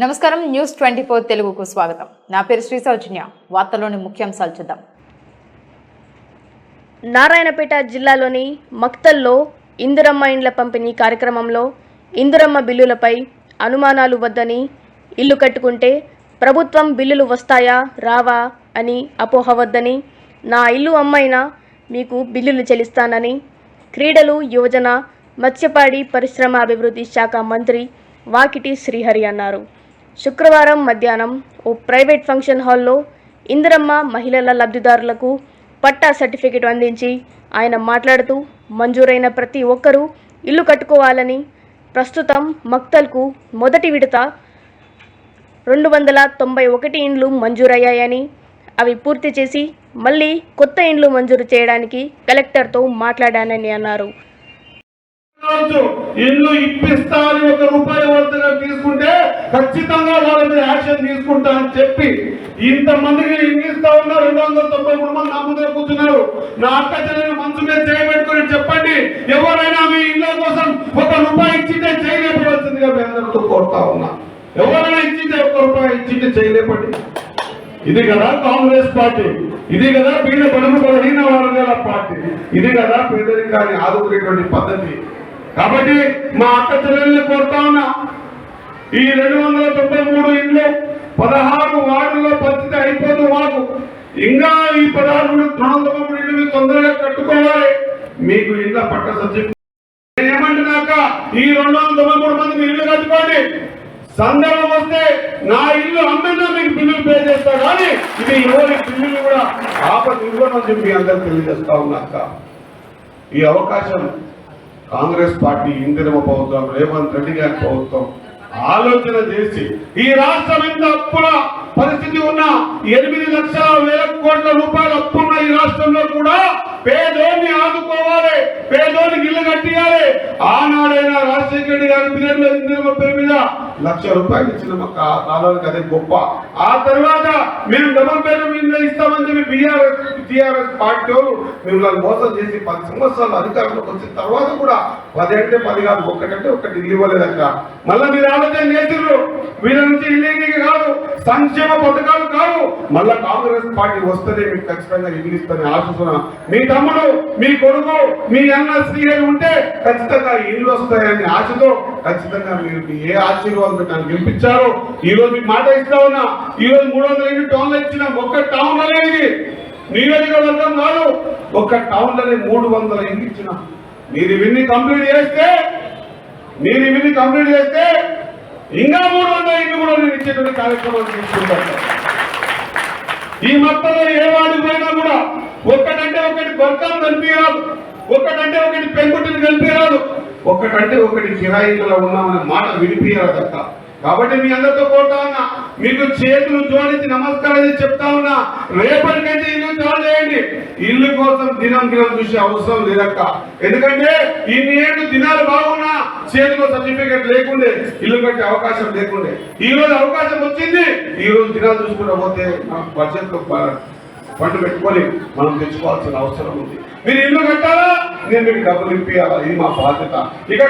నమస్కారం. News twenty four తెలుగుకు స్వాగతం. నా పేరు శ్రీ సౌజన్య. వార్తలోని ముఖ్యాంశాలు చూద్దాం. నారాయణపేట జిల్లాలోని మక్తల్లో ఇందిరమ్మ ఇండ్ల పంపిణీ కార్యక్రమంలో ఇందిరమ్మ బిల్లులపై అనుమానాలు వద్దని ఇల్లు కట్టుకుంటే ప్రభుత్వం బిల్లులు వస్తాయా రావా అని అపోహ వద్దని నా ఇల్లు అమ్మైనా మీకు బిల్లులు చెల్లిస్తానని క్రీడలు యువజన మత్స్యపాడి పరిశ్రమ అభివృద్ధి శాఖ మంత్రి వాకిటి శ్రీహరి అన్నారు. శుక్రవారం మధ్యాహ్నం ఓ ప్రైవేట్ ఫంక్షన్ హాల్లో ఇందిరమ్మ మహిళల లబ్ధిదారులకు పట్టా సర్టిఫికెట్ అందించి ఆయన మాట్లాడుతూ మంజూరైన ప్రతి ఒక్కరూ ఇల్లు కట్టుకోవాలని ప్రస్తుతం మక్తల్కు మొదటి విడత రెండు వందల తొంభై ఒకటి ఇండ్లు మంజూరయ్యాయని అవి పూర్తి చేసి మళ్ళీ కొత్త ఇండ్లు మంజూరు చేయడానికి కలెక్టర్తో మాట్లాడానని అన్నారు. కావచ్చు. ఇల్లు ఇప్పిస్తా అని ఒక రూపాయి వద్దగా తీసుకుంటే ఖచ్చితంగా వాళ్ళ మీద యాక్షన్ తీసుకుంటా అని చెప్పి ఇంతమందికి ఇల్లు ఇస్తా ఉన్నారు రెండు వందల తొంభై మూడు మంది నా ముందర కూర్చున్నారు. నా అక్క చెల్లెలు మనసు మీద చేయబెట్టుకుని చెప్పండి ఎవరైనా మీ ఇళ్ళ కోసం ఒక రూపాయి ఇచ్చింటే చేయలేపవలసిందిగా మీ అందరితో కోరుతా ఉన్నా. ఎవరైనా ఇచ్చింటే ఒక రూపాయి ఇచ్చింటే చేయలేపండి ఇది కదా కాంగ్రెస్ పార్టీ. ఇది కదా పీడ బడుగు బలహీన వర్గాల పార్టీ. ఇది కదా పేదరికాన్ని ఆదుకునేటువంటి పద్ధతి. కాబట్టి మా అక్క చెల్లెల్ని కోరుతా ఉన్నా. ఈ రెండు వందల తొంభై మూడు ఇండ్లు పదహారు వార్డుల్లో పరిస్థితి అయిపోదు మాకు ఇంకా ఈ పదహారు రెండు తొమ్మిది ఇండ్లు మీరు తొందరగా కట్టుకోవాలి. మీకు ఇండ్ల పట్ట సబ్జెక్ట్ నేనేమంటున్నాక ఈ రెండు వందల తొంభై మూడు మంది ఇల్లు కట్టుకోండి. సందర్భం వస్తే నా ఇల్లు అమ్మినా మీకు బిల్లులు పే చేస్తా కానీ ఇది ఎవరి బిల్లులు కూడా ఆపద ఇవ్వనని చెప్పి మీ అందరికి తెలియజేస్తా ఉన్నాక ఈ అవకాశం కాంగ్రెస్ పార్టీ ఇందిరమ ప్రభుత్వం రేవంత్ రెడ్డి గారి ప్రభుత్వం ఆలోచన చేసి ఈ రాష్ట్రం ఎంత అప్పుల పరిస్థితి ఉన్న ఎనిమిది లక్షల వేల కోట్ల రూపాయలు అప్పున్న ఈ రాష్ట్రంలో కూడా పేదోన్ని ఆదుకోవాలి పేదోనికి ఇల్లు కట్టియాలి. ఆనాడైనా రాజశేఖర రెడ్డి గారి పేరు మీద లక్ష రూపాయలు ఇచ్చిన మా కాలానికి అదే గొప్ప. ఆ తర్వాత మేము డబుల్ పేరు మీద ఇస్తామని చెప్పి బీఆర్ఎస్ టీఆర్ఎస్ పార్టీ వాళ్ళు మిమ్మల్ని మోసం చేసి పది సంవత్సరాలు అధికారంలోకి వచ్చిన తర్వాత కూడా పది అంటే పది కాదు ఒకటంటే ఒకటి ఇల్లు ఇవ్వలేదక్క మళ్ళీ మీరు ఆలోచన చేసిర్రు వీళ్ళ నుంచి ఇల్లు కాదు సంక్షేమ పథకాలు కాదు. మళ్ళా కాంగ్రెస్ పార్టీ వస్తేనే మీకు ఖచ్చితంగా ఇల్లు ఇస్తారని ఆశిస్తున్నా. మీ తమ్ముడు మీ కొడుకు మీ అన్న శ్రీహరి ఉంటే ఖచ్చితంగా ఇల్లు వస్తాయని ఆశతో ఖచ్చితంగా మీరు ఏ ఆశీర్వాదం పెట్టాలని గెలిపించారు. ఈ రోజు మీకు మాట ఇస్తా ఉన్నా ఈ రోజు మూడు వందల ఎనిమిది టౌన్లు ఇచ్చిన ఒక్క టౌన్ అనేది నియోజకవర్గం కాదు ఒక్క టౌన్లోనే మూడు వందల ఎన్ని ఇచ్చిన. మీరు ఇవన్నీ కంప్లీట్ చేస్తే మీరు ఇవన్నీ కంప్లీట్ చేస్తే ఇంకా మూడు వందల ఇల్లు కూడా నేను ఇచ్చేటువంటి కార్యక్రమాలు తీసుకుంటాను. ఈ మొత్తంలో ఏ వాడికి పోయినా కూడా ఒక్కటంటే ఒకటి బొక్కలు కనిపించరాదు. ఒకటంటే ఒకటి పెంకుటిని కనిపించరాదు. ఒకటంటే ఒకటి కిరాయిలో ఉన్నామనే మాట వినిపించాలి అక్క కాబట్టి మీ అందరితో కోరుతా ఉన్నా మీకు చేతులు జోడించి నమస్కారం చెప్తా ఉన్నా రేపటికైతే ఇల్లు చాలు చేయండి. ఇల్లు కోసం దినం దినం చూసే అవసరం లేదక్క. ఎందుకంటే ఇన్ని ఏడు దినాలు బాగున్నా చేతిలో సర్టిఫికేట్ లేకుండే ఇల్లు కట్టే అవకాశం లేకుండే. ఈ రోజు అవకాశం వచ్చింది ఈ రోజు దినాలు చూసుకుంటా పోతే నాకు బడ్జెట్లో ఫండ్ పెట్టుకొని మనం తెచ్చుకోవాల్సిన అవసరం ఉంది. మీరు ఇల్లు కట్టాలా? నేను మీకు డబ్బులు ఇప్పియాలా ఇది మా బాధ్యత. ఇక